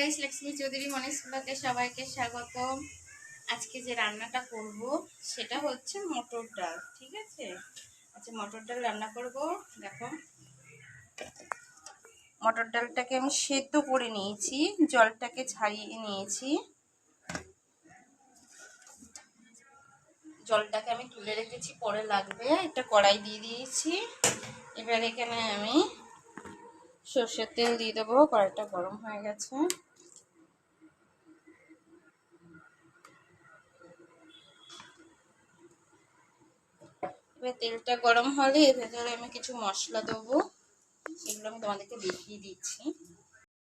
Guys, Lakshmi Chowdhury মনীষগুলোতে সবাইকে স্বাগত আজকে যে রান্নাটা করব, সেটা হচ্ছে মটর ডাল, ঠিক আছে? আচ্ছা মটর ডাল রান্না করব। দেখো, মটর ডালটাকে আমি সেদ্ধ করে নিয়েছি, জলটাকে ছাড়িয়ে নিয়েছি। জলটাকে আমি তুলে রেখেছি, পরে লাগবে। একটা কড়াই দিয়ে দিয়েছি। এবার এখানে আমি সর্ষের তেল দিয়ে দেবো, কড়াইটা গরম হয়ে গেছে। এবার তেলটা গরম হলে এর ভেতরে আমি কিছু মশলা দেবো। সেগুলো আমি তোমাদেরকে দেখিয়ে দিচ্ছি।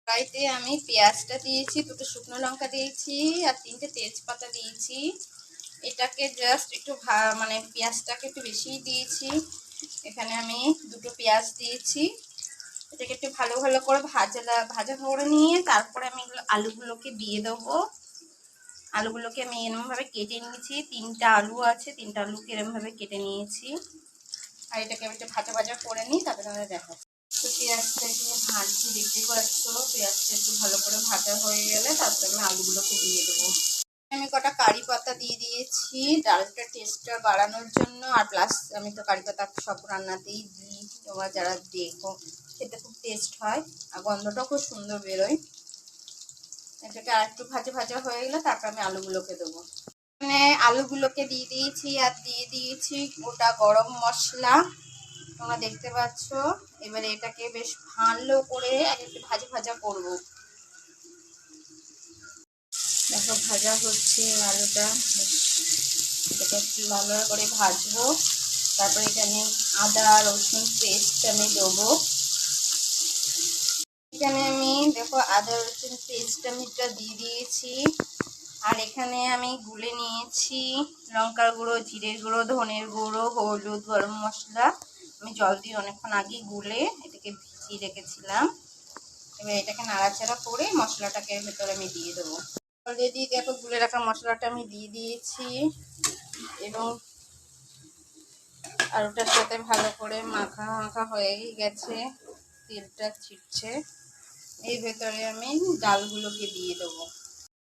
কড়াইতে আমি পেঁয়াজটা দিয়েছি, দুটো শুকনো লঙ্কা দিয়েছি আর তিনটে তেজপাতা দিয়েছি। এটাকে জাস্ট একটু মানে পেঁয়াজটাকে একটু বেশিই দিয়েছি। এখানে আমি দুটো পেঁয়াজ দিয়েছি। এটাকে একটু ভালো ভালো করে ভাজা ভাজা করে নিয়ে তারপরে আমি এগুলো আলুগুলোকে দিয়ে দেবো। আলুগুলোকে আমি এরমভাবে কেটে নিয়েছি। তিনটা আলু আছে, তিনটা আলুকে এরমভাবে কেটে নিয়েছি। আর এটাকে আমি একটু ভাজা ভাজা করে নিই, তারপরে আমরা দেখা তো পেঁয়াজটা একটু ভাজছি, দেখতে পাচ্ছ? পেঁয়াজটা একটু ভালো করে ভাজা হয়ে গেলে তারপরে আমি আলুগুলোকে দিয়ে দেবো। আমি কটা কারি পাতা দিয়ে দিয়েছি ডালটা টেস্টটা বাড়ানোর জন্য। আর প্লাস আমি তো কারি পাতা সব রান্নাতেই দিই, তোমরা যারা দেখো, খেতে খুব টেস্ট হয়। আর গন্ধটাও খুব সুন্দর বেরোয়। আর একটু ভাজা ভাজা হয়ে গেলে তারপর আমি আলুগুলোকে দেবো। মানে আলুগুলোকে দিয়ে দিয়েছি আর দিয়ে দিয়েছি গোটা গরম মশলা। তোমরা দেখতে পাচ্ছ, এবারে এটাকে বেশ ভালো করে একটু ভাজা ভাজা করব। দেখো, ভাজা হচ্ছে আলুটা। এটাকে একটু ভালো করে ভাজবো। তারপরে এখানে আদা রসুন পেস্ট আমি দেবো। এখানে আমি দেখো আদা, রসুন পেস্ট আমি দিয়ে দিয়েছি। আর এখানে আমি গুলে নিয়েছি লঙ্কার গুঁড়ো, জিরের গুঁড়ো, ধনের গুঁড়ো, হলুদ, গরম মশলা। আমি জল দিয়ে অনেকক্ষণ আগেই গুলে এটাকে ভিজিয়ে রেখেছিলাম। এবার এটাকে নাড়াচাড়া করে মশলাটাকে ভেতরে আমি দিয়ে দেবো। অলরেডি দেখো গুলে রাখা মশলাটা আমি দিয়ে দিয়েছি। এবং আর ওটার সাথে ভালো করে মাখা মাখা হয়েই গেছে। তেলটা ছিটছে। এই ভেতরে আমি ডালগুলোকে দিয়ে দেবো।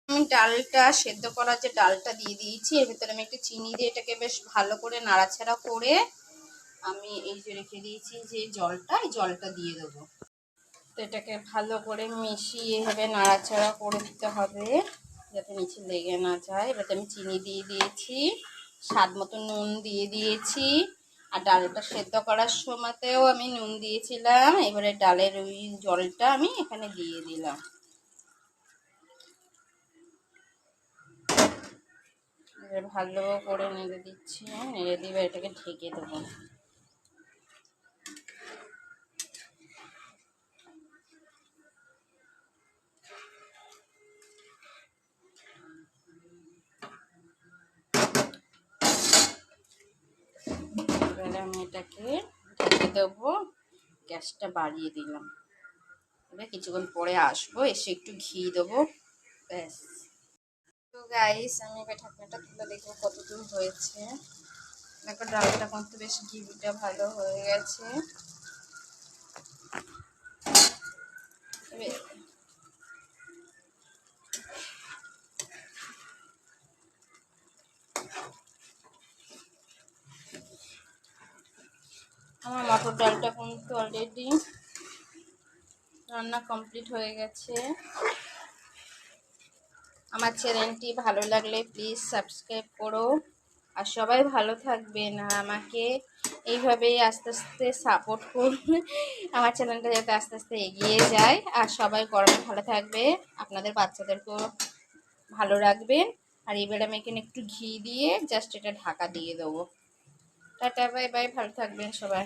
আমি ডালটা সেদ্ধ করার যে ডালটা দিয়ে দিয়েছি, এর ভেতরে আমি একটু চিনি দিয়ে এটাকে বেশ ভালো করে নাড়াচাড়া করে আমি এই যে রেখে দিয়েছি যে জলটা জলটা দিয়ে দেবো। তো এটাকে ভালো করে মিশিয়ে এভাবে নাড়াচাড়া করে দিতে হবে, যাতে নিচে লেগে না যায়। এবারে আমি চিনি দিয়ে দিয়েছি, স্বাদ মতো নুন দিয়ে দিয়েছি। আর ডালটা সেদ্ধ করার সময়তেও আমি নুন দিয়েছিলাম। এবারে ডালের ওই জলটা আমি এখানে দিয়ে দিলাম। ভালো করে নেড়ে দিচ্ছি। নেড়ে দিবে এটাকে ঢেকে দেবো। আমি এটাকে ঢেকে দেবো। গ্যাসটা বাড়িয়ে দিলাম। এবার কিছুক্ষণ পরে আসব, এসে একটু ঘি দেবো। ব্যাস। তো গাইস আমি এবার ঢাকনাটা তুলে দেখব কতদূর হয়েছে। দেখো ডালটা কত বেশ ঘিটা ভালো হয়ে গেছে। আমার মটর ডালটা কিন্তু অলরেডি রান্না কমপ্লিট হয়ে গেছে। আমার চ্যানেলটি ভালো লাগলে প্লিজ সাবস্ক্রাইব করো। আর সবাই ভালো থাকবেন আর আমাকে এইভাবেই আস্তে আস্তে সাপোর্ট করুন। আমার চ্যানেলটা যাতে আস্তে আস্তে এগিয়ে যায়। আর সবাই গরমে ভালো থাকবে। আপনাদের বাচ্চাদেরকেও ভালো রাখবেন। আর এবার আমি এখানে একটু ঘি দিয়ে জাস্ট এটা ঢাকা দিয়ে দেবো। টাটা বাই বাই ভালো থাকবেন সবাই।